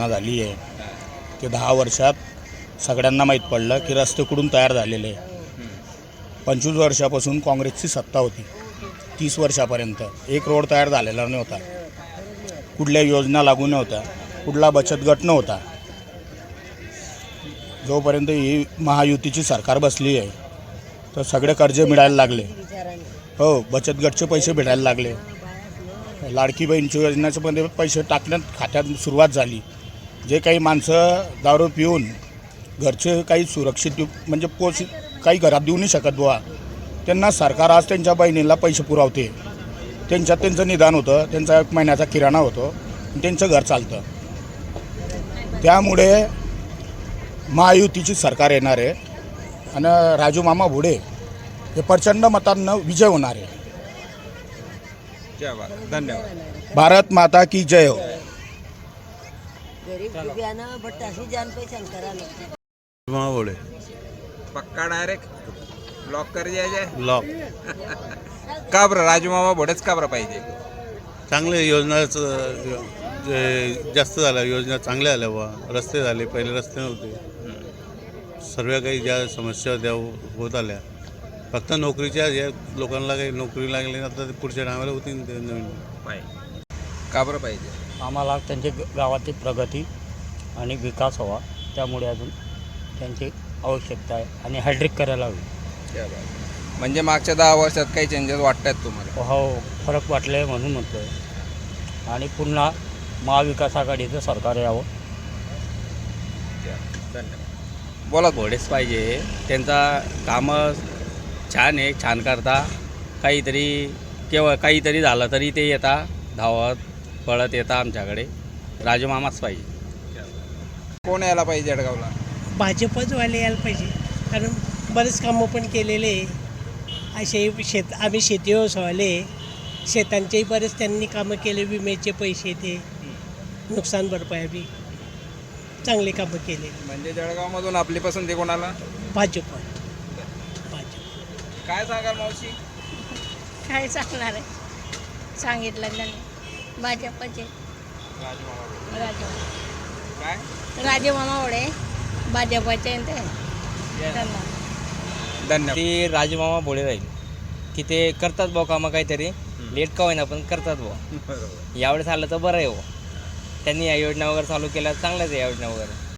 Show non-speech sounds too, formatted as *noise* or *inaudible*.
झाली आहे. ते दहा वर्षात सगळ्यांना माहीत पडलं की रस्ते कुठून तयार झालेले आहे. पंचवीस वर्षापासून काँग्रेसची सत्ता होती. तीस वर्षापर्यंत एक रोड तयार झालेला नव्हता. कुठल्या योजना लागू नव्हत्या. कुठला बचत गट नव्हता. जोपर्यंत ही महायुतीची सरकार बसली आहे तर सगळे कर्ज मिळायला लागले. हो बचत गटचे पैसे भेटायला लागले. लाडकी बहीणची योजनेचे पण पैसे टाकण्यात खात्यात सुरुवात झाली. जे काही माणसं दारू पिऊन घरचे काही सुरक्षित म्हणजे पोच काही घरात देऊ नाही शकत बुवा. त्यांना सरकार आज त्यांच्या बहिणीला पैसे पुरवते. त्यांच्यात त्यांचं निदान होतं त्यांचा एक महिन्याचा किराणा होतो आणि त्यांचं घर चालतं. त्यामुळे महायुतीची सरकार येणार आहे आणि राजू मामा भुडे हे प्रचंड मतांना विजय होणार आहे. धन्यवाद. भारत माता की जय हो. गरीब बियाणं बट अशी जान पे शंकराला महाबोडे पक्का डायरेक्ट ब्लॉक कर दिया जाए? लॉक *laughs* का बरं? राजू मामा भोडेच का बरं पाहिजे? चांगले योजनाच जे जास्त झाल्या योजना चांगल्या झाल्या बा रस्ते झाले पहिले रस्ते नव्हते. सर्व काही ज्या समस्या होत्या होत आल्या. फक्त नोकरीच्या ज्या लोकांना काही नोकरी लागली आता ते पुढच्या टायमाला होतील ते नवीन. पाहिजे. का बरं पाहिजे? आम्हाला त्यांच्या ग- गावाची प्रगती आणि विकास हवा त्यामुळे अजून त्यांची आवश्यकता आहे आणि हायड्रिक करायला हवी. म्हणजे मागच्या दहा वर्षात काही चेंजेस वाटत आहेत तुम्हाला? हो फरक वाटले म्हणून म्हणतो आहे आणि पुन्हा महाविकास आघाडीचं सरकार यावं. धन्यवाद. बोला घोडेच पाहिजे. त्यांचा कामं छान आहे छान करता. काहीतरी केव्हा काहीतरी झालं तरी ते येता धावत. पळत येता आमच्याकडे. राजूमामाच पाहिजे कोण यायला पाहिजे जळगावला? भाजपच वाले यायला पाहिजे. कारण बरेच कामं पण केलेले आहे. असे शेत आम्ही शेती व्यवसायवाले शेतांचेही बरेच त्यांनी कामं केले विम्याचे पैसे ते. नुकसान भरपाई बी चांगले कामं केले. म्हणजे जळगावमधून आपली पसंती कोणाला? भाजप भाजप. काय सांगाल मावशी? काय सांगणार आहे? सांगितलं त्यांनी. भाजपचे राजू मामा भोडे. राजू काय? राजू मामा ओढे भाजपचे ते. त्यांना धन्यवाद. ते राजूमामा बोले राहील. की ते करतात भाऊ कामं काहीतरी. लेट का होईना पण करतात भाऊ. बरोबर. यावेळेस आलं तर बरं आहे हो त्यांनी या योजना वगैरे चालू केल्या चांगल्याच आहे या योजना वगैरे.